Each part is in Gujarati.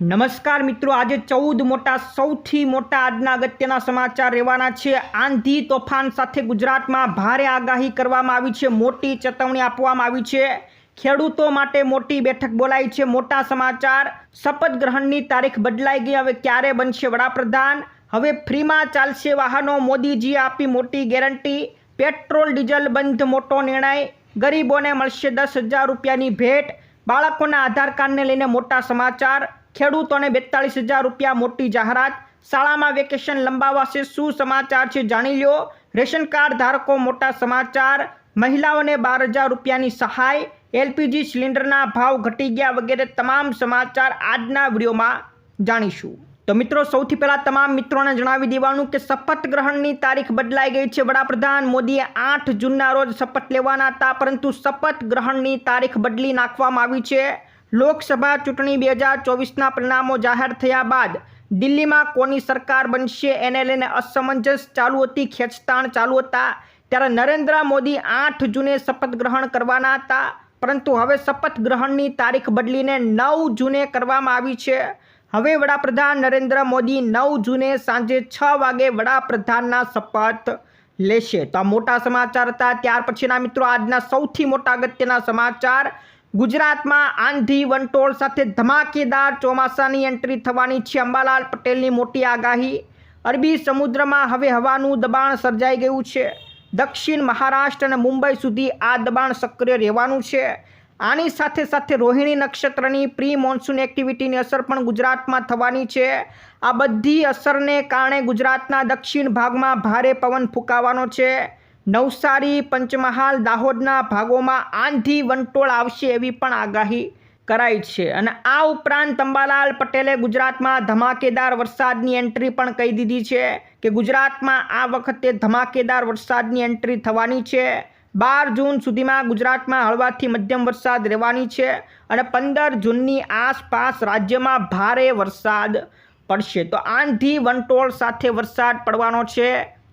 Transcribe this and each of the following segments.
નમસ્કાર મિત્રો, આજે ચૌદ મોટા, સૌથી મોટા આજના અગત્યના સમાચાર રહેવાના છે. આંધી તોફાન સાથે ગુજરાતમાં ભારે આગાહી કરવામાં આવી છે. મોટી ચેતવણી આપવામાં આવી છે. ખેડૂતો માટે મોટી બેઠક બોલાઈ છે. મોટા સમાચાર, શપથ ગ્રહણની તારીખ બદલાઈ ગઈ, હવે ક્યારે બનશે વડાપ્રધાન? હવે ફ્રીમાં ચાલશે વાહનો, મોદીજીએ આપી મોટી ગેરંટી. પેટ્રોલ, ડીઝલ બંધ મોટો નિર્ણય. ગરીબોને મળશે દસ હજાર રૂપિયાની ભેટ. બાળકોના આધાર કાર્ડને લઈને મોટા સમાચાર. ખેડૂતોને બેતાળીસ હજાર રૂપિયા મોટી જાહેરાત. શાળામાં વેકેશન લંબાવાશે શું સમાચાર છે જાણી લ્યો. રેશન કાર્ડ ધારકો મોટા સમાચાર. મહિલાઓને બાર હજાર રૂપિયાની સહાય. એલપીજી સિલિન્ડરના ભાવ ઘટી ગયા વગેરે તમામ સમાચાર આજના વિડીયોમાં જાણીશું. તો મિત્રો, સૌથી પહેલાં તમામ મિત્રોને જણાવી દેવાનું કે શપથ ગ્રહણની તારીખ બદલાઈ ગઈ છે. વડાપ્રધાન મોદીએ આઠ જૂનના રોજ શપથ લેવાના હતા, પરંતુ શપથ ગ્રહણની તારીખ બદલી નાખવામાં આવી છે. લોકસભા ચૂંટણી બે હજાર ચોવીસના પરિણામો જાહેર થયા બાદ દિલ્હીમાં કોની સરકાર બનશે એને લઈને અસમંજસ ચાલુ હતી, ખેંચતાણ ચાલુ હતા. ત્યારે નરેન્દ્ર મોદી આઠ જૂને શપથ ગ્રહણ કરવાના હતા. પરંતુ હવે શપથ ગ્રહણની તારીખ બદલીને નવ જૂને કરવામાં આવી છે. હવે વડાપ્રધાન નરેન્દ્ર મોદી નવ જૂને સાંજે છ વાગે વડાપ્રધાનના શપથ લેશે. તો આ મોટા સમાચાર હતા. ત્યાર પછીના મિત્રો, આજના સૌથી મોટા અગત્યના સમાચાર. ગુજરાતમાં આંધી વંટોળ સાથે ધમાકેદાર ચોમાસાની એન્ટ્રી થવાની છે. અંબાલાલ પટેલની મોટી આગાહી. અરબી સમુદ્રમાં હવે હવાનું દબાણ સર્જાઈ ગયું છે. દક્ષિણ મહારાષ્ટ્ર અને મુંબઈ સુધી આ દબાણ સક્રિય રહેવાનું છે. આની સાથે સાથે રોહિણી નક્ષત્રની પ્રી મોન્સૂન એક્ટિવિટીની અસર પણ ગુજરાતમાં થવાની છે. આ બધી અસરને કારણે ગુજરાતના દક્ષિણ ભાગમાં ભારે પવન ફૂંકાવાનો છે. નવસારી, પંચમહાલ, દાહોદના ભાગોમાં આંધી વંટોળ આવશે એવી પણ આગાહી કરાઈ છે. અને આ ઉપરાંત અંબાલાલ પટેલે ગુજરાતમાં ધમાકેદાર વરસાદની એન્ટ્રી પણ કહી દીધી છે કે ગુજરાતમાં આ વખતે ધમાકેદાર વરસાદની એન્ટ્રી થવાની છે. બાર જૂન સુધીમાં ગુજરાતમાં હળવાથી મધ્યમ વરસાદ રહેવાની છે અને પંદર જૂનની આસપાસ રાજ્યમાં ભારે વરસાદ પડશે. તો આંધી વંટોળ સાથે વરસાદ પડવાનો છે.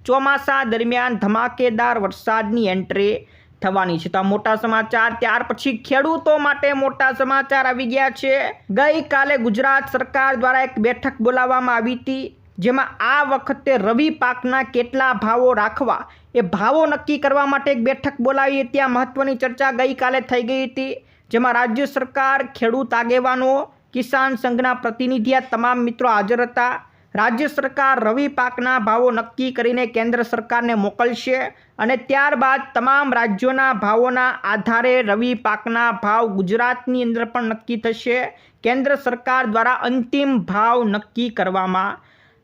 ચોમાસા દરમિયાન ધમાકેદાર વરસાદની એન્ટ્રી થવાની છે. તો મોટા સમાચાર, ત્યાર પછી ખેડૂતો માટે મોટા સમાચાર આવી ગયા છે. ગઈકાલે ગુજરાત સરકાર દ્વારા એક બેઠક બોલાવવામાં આવી હતી, જેમાં આ વખતે રવિ પાકના કેટલા ભાવો રાખવા એ ભાવો નક્કી કરવા માટે એક બેઠક બોલાવી હતી. આ મહત્વની ચર્ચા ગઈકાલે થઈ ગઈ હતી, જેમાં રાજ્ય સરકાર, ખેડૂત આગેવાનો, કિસાન સંઘના પ્રતિનિધિ તમામ મિત્રો હાજર હતા. રાજ્ય સરકાર રવિ પાકના ભાવો નક્કી કરીને કેન્દ્ર સરકારને મોકલશે અને ત્યારબાદ તમામ રાજ્યોના ભાવોના આધારે રવિ પાકના ભાવ ગુજરાતની અંદર પણ નક્કી થશે. કેન્દ્ર સરકાર દ્વારા અંતિમ ભાવ નક્કી કરવામાં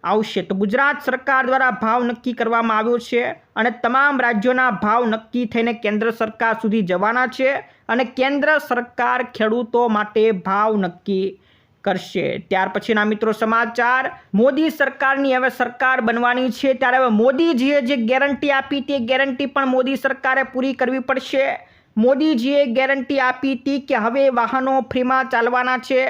આવશે. તો ગુજરાત સરકાર દ્વારા ભાવ નક્કી કરવામાં આવ્યો છે અને તમામ રાજ્યોના ભાવ નક્કી થઈને કેન્દ્ર સરકાર સુધી જવાના છે અને કેન્દ્ર સરકાર ખેડૂતો માટે ભાવ નક્કી કરશે. ત્યાર પછીના મિત્રો સમાચાર, મોદી સરકારની હવે સરકાર બનવાની છે, ત્યારે હવે મોદીજીએ જે ગેરંટી આપી તે ગેરંટી પણ મોદી સરકારે પૂરી કરવી પડશે. મોદીજીએ ગેરંટી આપી હતી કે હવે વાહનો ફ્રીમાં ચાલવાના છે.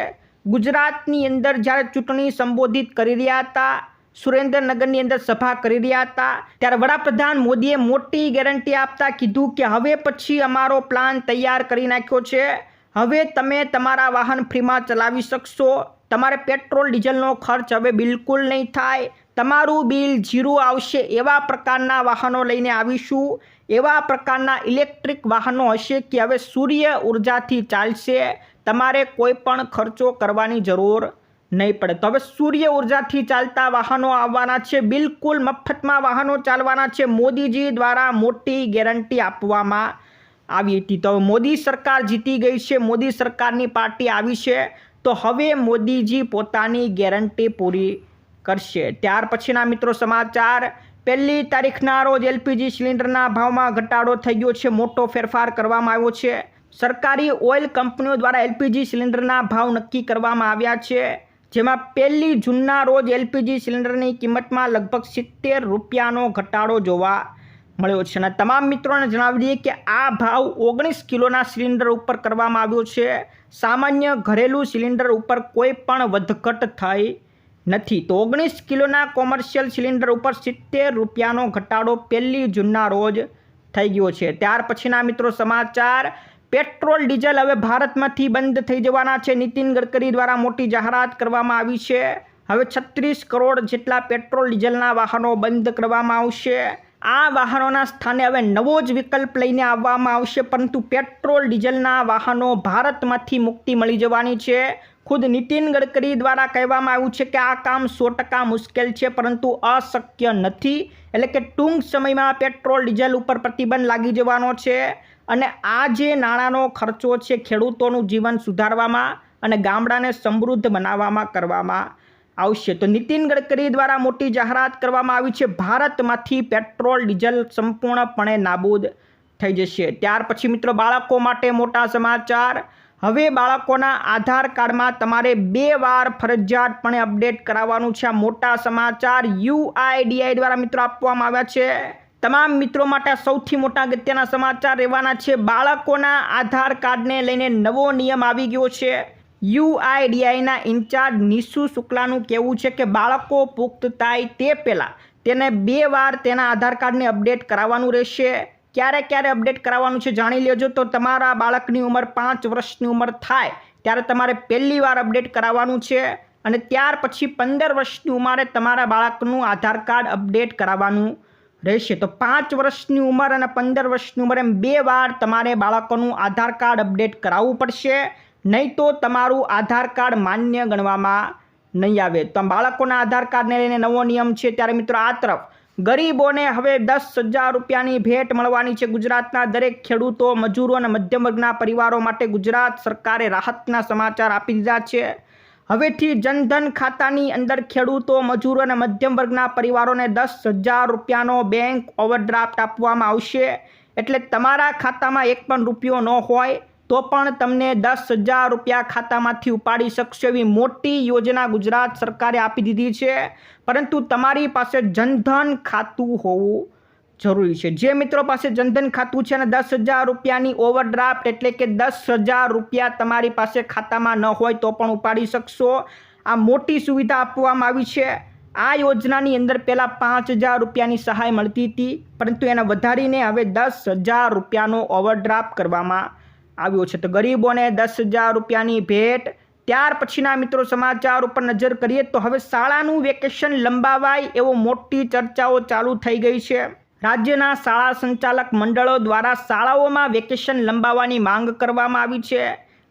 ગુજરાતની અંદર જ્યારે ચૂંટણી સંબોધિત કરી રહ્યા હતા, સુરેન્દ્રનગરની અંદર સભા કરી રહ્યા હતા, ત્યારે વડાપ્રધાન મોદીએ મોટી ગેરંટી આપતા કીધું કે હવે પછી અમારો પ્લાન તૈયાર કરી નાખ્યો છે. હવે તમે તમારા વાહન ફ્રીમાં ચલાવી શકશો. તમારે પેટ્રોલ, ડીઝલનો ખર્ચ હવે બિલકુલ નહીં થાય. તમારું બિલ જીરું આવશે એવા પ્રકારના વાહનો લઈને આવીશું. એવા પ્રકારના ઇલેક્ટ્રિક વાહનો હશે કે હવે સૂર્ય ઉર્જાથી ચાલશે. તમારે કોઈ પણ ખર્ચો કરવાની જરૂર નહીં પડે. તો હવે સૂર્ય ઉર્જાથી ચાલતા વાહનો આવવાના છે. બિલકુલ મફતમાં વાહનો ચાલવાના છે. મોદીજી દ્વારા મોટી ગેરંટી આપવામાં આવી હતી. તો મોદી સરકાર જીતી ગઈ છે, મોદી સરકારની પાર્ટી આવી છે, તો હવે મોદીજી પોતાની ગેરંટી પૂરી કરશે. ત્યાર પછીના મિત્રો સમાચાર, પહેલી તારીખના રોજ એલપીજી સિલિન્ડરના ભાવમાં ઘટાડો થઈ ગયો છે, મોટો ફેરફાર કરવામાં આવ્યો છે. સરકારી ઓઇલ કંપનીઓ દ્વારા એલપીજી સિલિન્ડરના ભાવ નક્કી કરવામાં આવ્યા છે, જેમાં પહેલી જૂનના રોજ એલપીજી સિલિન્ડરની કિંમતમાં લગભગ સિત્તેર રૂપિયાનો ઘટાડો જોવા મળ્યો છે. અને તમામ મિત્રોને જણાવી દઈએ કે આ ભાવ ઓગણીસ કિલોના સિલિન્ડર ઉપર કરવામાં આવ્યો છે. સામાન્ય ઘરેલું સિલિન્ડર ઉપર કોઈ પણ વધઘટ થઈ નથી. તો ઓગણીસ કિલોના કોમર્શિયલ સિલિન્ડર ઉપર સિત્તેર રૂપિયાનો ઘટાડો પહેલી જૂનના રોજ થઈ ગયો છે. ત્યાર પછીના મિત્રો સમાચાર, પેટ્રોલ, ડીઝલ હવે ભારતમાંથી બંધ થઈ જવાના છે. નીતિન ગડકરી દ્વારા મોટી જાહેરાત કરવામાં આવી છે. હવે છત્રીસ કરોડ જેટલા પેટ્રોલ, ડીઝલના વાહનો બંધ કરવામાં આવશે. આ વાહનોના સ્થાને હવે નવો જ વિકલ્પ લઈને આવવામાં આવશે, પરંતુ પેટ્રોલ, ડીઝલના વાહનો ભારતમાંથી મુક્તિ મળી જવાની છે. ખુદ નીતિન ગડકરી દ્વારા કહેવામાં આવ્યું છે કે આ કામ સો ટકા મુશ્કેલ છે, પરંતુ અશક્ય નથી. એટલે કે ટૂંક સમયમાં પેટ્રોલ, ડીઝલ ઉપર પ્રતિબંધ લાગી જવાનો છે અને આ જે નાણાંનો ખર્ચો છે ખેડૂતોનું જીવન સુધારવામાં અને ગામડાને સમૃદ્ધ બનાવવામાં કરવામાં આવશે. તો નીતિન ગડકરી દ્વારા મોટી જાહેરાત કરવામાં આવી છે. ભારતમાંથી પેટ્રોલ, ડીઝલ સંપૂર્ણપણે નાબૂદ થઈ જશે. ત્યાર પછી મિત્રો બાળકો માટે મોટા સમાચાર. હવે બાળકોના આધાર કાર્ડમાં તમારે બે વાર ફરજિયાતપણે અપડેટ કરાવવાનું છે. આ મોટા સમાચાર યુઆઈડીઆઈ દ્વારા મિત્રો આપવામાં આવ્યા છે. તમામ મિત્રો માટે સૌથી મોટા અગત્યના સમાચાર રહેવાના છે. બાળકોના આધાર કાર્ડને લઈને નવો નિયમ આવી ગયો છે. યુઆઈડીઆઈના ઇન્ચાર્જ નિશુ શુક્લાનું કહેવું છે કે બાળકો પુખ્ત થાય તે પહેલાં તેને બે વાર તેના આધાર કાર્ડને અપડેટ કરાવવાનું રહેશે. ક્યારે ક્યારે અપડેટ કરાવવાનું છે જાણી લેજો. તો તમારા બાળકની ઉંમર પાંચ વર્ષની ઉંમર થાય ત્યારે તમારે પહેલી વાર અપડેટ કરાવવાનું છે અને ત્યાર પછી પંદર વર્ષની ઉંમરે તમારા બાળકનું આધાર કાર્ડ અપડેટ કરાવવાનું રહેશે. તો પાંચ વર્ષની ઉંમર અને પંદર વર્ષની ઉંમર એમ બે વાર તમારે બાળકોનું આધાર કાર્ડ અપડેટ કરાવવું પડશે. નહીં તો તમારું આધાર કાર્ડ માન્ય ગણવામાં નહીં આવે. તો બાળકોના આધાર કાર્ડને લઈને નવો નિયમ છે ત્યારે મિત્રો આ તરફ ગરીબોને હવે દસ હજાર રૂપિયાની ભેટ મળવાની છે ગુજરાતના દરેક ખેડૂતો, મજૂરો અને મધ્યમ વર્ગના પરિવારો માટે ગુજરાત સરકારે રાહતના સમાચાર આપી દીધા છે. હવેથી જનધન ખાતાની અંદર ખેડૂતો, મજૂરો અને મધ્યમ વર્ગના પરિવારોને દસ હજાર રૂપિયાનો બેંક ઓવરડ્રાફ્ટ આપવામાં આવશે. એટલે તમારા ખાતામાં એક પણ રૂપિયો ન હોય તો પણ તમને દસ હજાર રૂપિયા ખાતામાંથી ઉપાડી શકશો એવી મોટી યોજના ગુજરાત સરકારે આપી દીધી છે. પરંતુ તમારી પાસે જનધન ખાતું હોવું જરૂરી છે. જે મિત્રો પાસે જનધન ખાતું છે અને દસ હજાર રૂપિયાની ઓવરડ્રાફ્ટ એટલે કે દસ હજાર રૂપિયા તમારી પાસે ખાતામાં ન હોય તો પણ ઉપાડી શકશો. આ મોટી સુવિધા આપવામાં આવી છે. આ યોજનાની અંદર પહેલાં પાંચ હજાર રૂપિયાની સહાય મળતી હતી, પરંતુ એને વધારીને હવે દસ હજાર રૂપિયાનો ઓવરડ્રાફ્ટ કરવામાં આવ્યો છે. તો ગરીબોને દસ હજાર રૂપિયાની ભેટ. ત્યાર પછીના મિત્રો સમાચાર ઉપર નજર કરીએ તો હવે શાળાનું વેકેશન લંબાવાય એવો મોટી ચર્ચાઓ ચાલુ થઈ ગઈ છે. રાજ્યના શાળા સંચાલક મંડળો દ્વારા શાળાઓમાં વેકેશન લંબાવવાની માંગ કરવામાં આવી છે.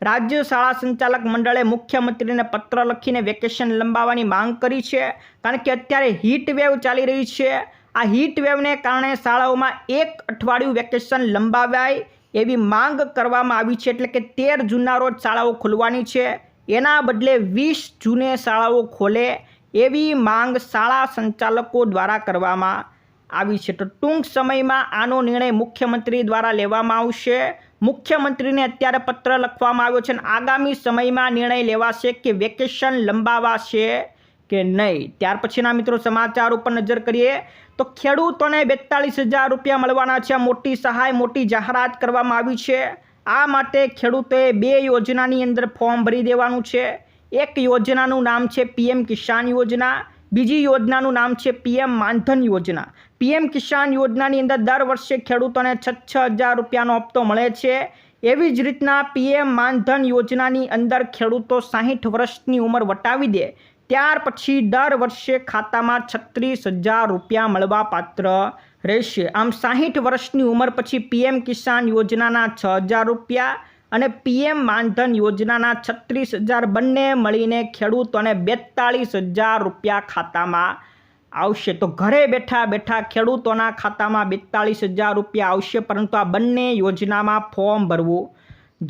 રાજ્ય શાળા સંચાલક મંડળે મુખ્યમંત્રીને પત્ર લખીને વેકેશન લંબાવવાની માંગ કરી છે. કારણ કે અત્યારે હીટ વેવ ચાલી રહી છે. આ હીટ વેવને કારણે શાળાઓમાં એક અઠવાડિયું વેકેશન લંબાવાય એવી માંગ કરવામાં આવી છે એટલે કે તેર જૂનના રોજ શાળાઓ ખોલવાની છે. એના બદલે વીસ જૂને શાળાઓ ખોલે એવી માંગ શાળા સંચાલકો દ્વારા કરવામાં આવી છે. તો ટૂંક સમયમાં આનો નિર્ણય મુખ્યમંત્રી દ્વારા લેવામાં આવશે. મુખ્યમંત્રીને અત્યારે પત્ર લખવામાં આવ્યો છે અને આગામી સમયમાં નિર્ણય લેવાશે કે વેકેશન લંબાવાશે. કે નહીં. ત્યાર પછીના મિત્રો સમાચાર ઉપર નજર કરીએ તો ખેડૂતોને બેતાળીસ હજાર રૂપિયા મળવાના છે. મોટી સહાય, મોટી જાહેરાત કરવામાં આવી છે. આ માટે ખેડૂતોએ બે યોજનાની અંદર ફોર્મ ભરી દેવાનું છે. એક યોજનાનું નામ છે પીએમ કિસાન યોજના. બીજી યોજનાનું નામ છે પીએમ માનધન યોજના. પીએમ કિસાન યોજનાની અંદર દર વર્ષે ખેડૂતોને છ છ હજાર રૂપિયાનો હપ્તો મળે છે. એવી જ રીતના પીએમ માનધન યોજનાની અંદર ખેડૂતો સાહીઠ વર્ષની ઉંમર વટાવી દે. ત્યાર પછી દર વર્ષે ખાતામાં છત્રીસ હજાર રૂપિયા મળવા પાત્ર રહેશે. આમ સાહીઠ વર્ષની ઉંમર પછી પીએમ કિસાન યોજનાના છ હજાર રૂપિયા અને પીએમ માનધન યોજનાના છત્રીસ હજાર બંને મળીને ખેડૂતોને બેતાળીસ હજાર રૂપિયા ખાતામાં આવશે. તો ઘરે બેઠા બેઠા ખેડૂતોના ખાતામાં બેતાળીસ હજાર રૂપિયા આવશે, પરંતુ આ બંને યોજનામાં ફોર્મ ભરવું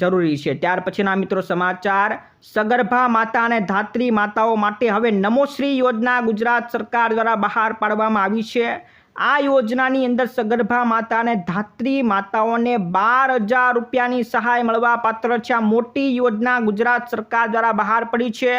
જરૂરી છે. ત્યાર પછીના મિત્રો સમાચાર, સગર્ભા માતા અને ધાત્રી માતાઓ માટે હવે નમોશ્રી યોજના ગુજરાત સરકાર દ્વારા બહાર પાડવામાં આવી છે. આ યોજનાની અંદર સગર્ભા માતા અને ધાત્રી માતાઓને બાર હજાર રૂપિયાની સહાય મળવા પાત્ર છે. આ મોટી યોજના ગુજરાત સરકાર દ્વારા બહાર પડી છે.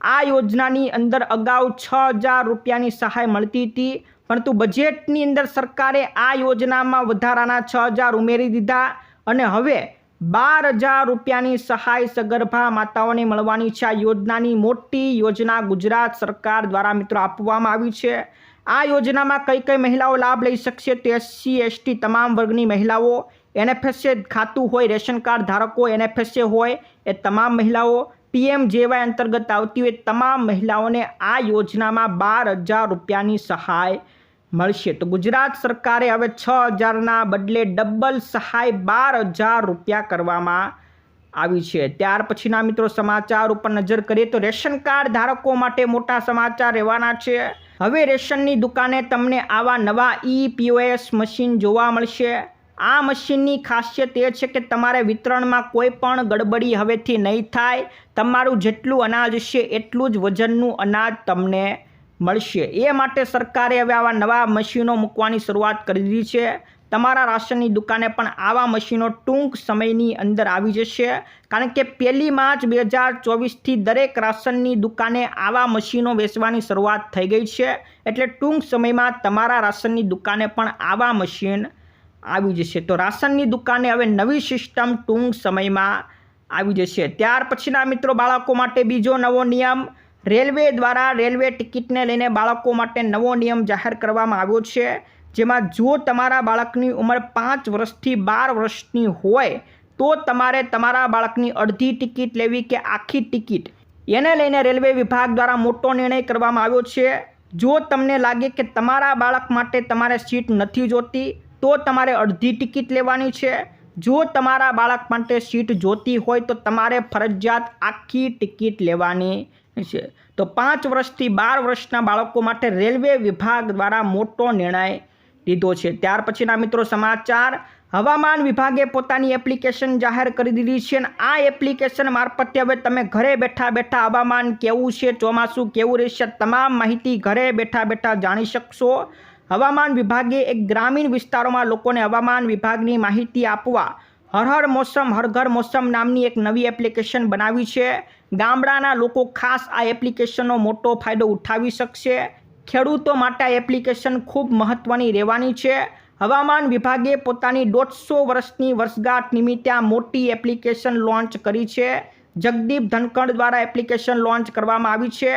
આ યોજનાની અંદર અગાઉ છ હજાર રૂપિયાની સહાય મળતી હતી, પરંતુ બજેટની અંદર સરકારે આ યોજનામાં વધારાના છ હજાર ઉમેરી દીધા અને હવે બાર હજાર રૂપિયાની સહાય સગર્ભા માતાઓને મળવાની છે. આ યોજનાની મોટી યોજના ગુજરાત સરકાર દ્વારા મિત્રો આપવામાં આવી છે. આ યોજનામાં કઈ કઈ મહિલાઓ લાભ લઈ શકશે તો એસસી, એસટી તમામ વર્ગની મહિલાઓ એનએફએસએ ખાતું હોય, રેશન કાર્ડ ધારકો એનએફએસએ હોય, એ તમામ મહિલાઓ, પીએમ જેવાય અંતર્ગત આવતી હોય તમામ મહિલાઓને આ યોજનામાં બાર હજાર રૂપિયાની સહાય મળશે. તો ગુજરાત સરકારે હવે છ હજારના બદલે ડબલ સહાય બાર હજાર રૂપિયા કરવામાં આવી છે. ત્યાર પછીના મિત્રો સમાચાર ઉપર નજર કરીએ તો રેશન કાર્ડ ધારકો માટે મોટા સમાચાર રહેવાના છે. હવે રેશનની દુકાને તમને આવા નવા ઈ પીઓએસ મશીન જોવા મળશે. આ મશીનની ખાસિયત એ છે કે તમારે વિતરણમાં કોઈ પણ ગડબડી હવેથી નહીં થાય. તમારું જેટલું અનાજ છે એટલું જ વજનનું અનાજ તમને મળશે. એ માટે સરકારે હવે આવા નવા મશીનો મૂકવાની શરૂઆત કરી દીધી છે. તમારા રાશનની દુકાને પણ આવા મશીનો ટૂંક સમયની અંદર આવી જશે. કારણ કે પહેલી માર્ચ બે હજાર ચોવીસથી દરેક રાશનની દુકાને આવા મશીનો વેચવાની શરૂઆત થઈ ગઈ છે. એટલે ટૂંક સમયમાં તમારા રાશનની દુકાને પણ આવા મશીન આવી જશે. તો રાશનની દુકાને હવે નવી સિસ્ટમ ટૂંક સમયમાં આવી જશે. ત્યાર પછીના મિત્રો, બાળકો માટે બીજો નવો નિયમ રેલવે દ્વારા રેલવે ટિકિટને લઈને બાળકો માટે નવો નિયમ જાહેર કરવામાં આવ્યો છે, જેમાં જો તમારા બાળકની ઉંમર પાંચ વર્ષથી બાર વર્ષની હોય, તો તમારે તમારા બાળકની અડધી ટિકિટ લેવી કે આખી ટિકિટ. એને લઈને રેલવે વિભાગ દ્વારા મોટો નિર્ણય કરવામાં આવ્યો છે. જો તમને લાગે કે તમારા બાળક માટે તમારે સીટ નથી જોતી, તો તમારે અડધી ટિકિટ લેવાની છે. જો તમારા બાળક માટે સીટ જોતી હોય, તો તમારે ફરજિયાત આખી ટિકિટ લેવાની. છે. તો પાંચ વર્ષથી બાર વર્ષના બાળકો માટે રેલવે વિભાગ દ્વારા મોટો નિર્ણય લીધો છે. ત્યાર પછીના મિત્રો સમાચાર, હવામાન વિભાગે પોતાની એપ્લિકેશન જાહેર કરી દીધી છે અને આ એપ્લિકેશન મારફતે હવે તમે ઘરે બેઠા બેઠા હવામાન કેવું છે, ચોમાસું કેવું રહેશે તમામ માહિતી ઘરે બેઠા બેઠા જાણી શકશો. હવામાન વિભાગે એક ગ્રામીણ વિસ્તારોમાં લોકોને હવામાન વિભાગની માહિતી આપવા હર હર મોસમ, હર ઘર મોસમ નામની એક નવી એપ્લિકેશન બનાવી છે. ગામડાના લોકો ખાસ આ એપ્લિકેશનનો મોટો ફાયદો ઉઠાવી શકશે. ખેડૂતો માટે આ એપ્લિકેશન ખૂબ મહત્ત્વની રહેવાની છે. હવામાન વિભાગે પોતાની દોઢસો વર્ષની વર્ષગાંઠ નિમિત્તે આ મોટી એપ્લિકેશન લોન્ચ કરી છે. જગદીપ ધનકડ દ્વારા એપ્લિકેશન લોન્ચ કરવામાં આવી છે.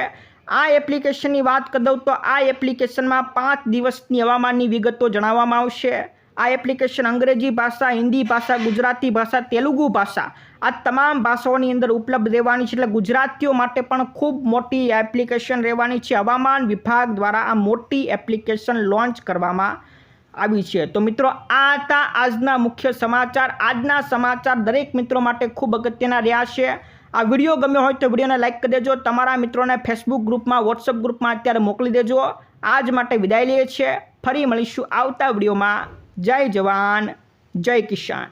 આ એપ્લિકેશનની વાત કરી દઉં તો આ એપ્લિકેશનમાં પાંચ દિવસની હવામાનની વિગતો જણાવવામાં આવશે. આ એપ્લિકેશન અંગ્રેજી ભાષા, હિન્દી ભાષા, ગુજરાતી ભાષા, તેલુગુ ભાષા આ તમામ ભાષાઓની અંદર ઉપલબ્ધ રહેવાની છે. એટલે ગુજરાતીઓ માટે પણ ખૂબ મોટી એપ્લિકેશન રહેવાની છે. હવામાન વિભાગ દ્વારા આ મોટી એપ્લિકેશન લોન્ચ કરવામાં આવી છે. તો મિત્રો, આ હતા આજના મુખ્ય સમાચાર. આજના સમાચાર દરેક મિત્રો માટે ખૂબ અગત્યના રહ્યા છે. આ વીડિયો ગમ્યો હોય તો વિડીયોને લાઇક કરી દેજો. તમારા મિત્રોને ફેસબુક ગ્રુપમાં વોટ્સઅપ ગ્રુપમાં અત્યારે મોકલી દેજો. આજ માટે વિદાય લઈએ છીએ. ફરી મળીશું આવતા વિડીયોમાં. જય જવાન, જય કિસાન.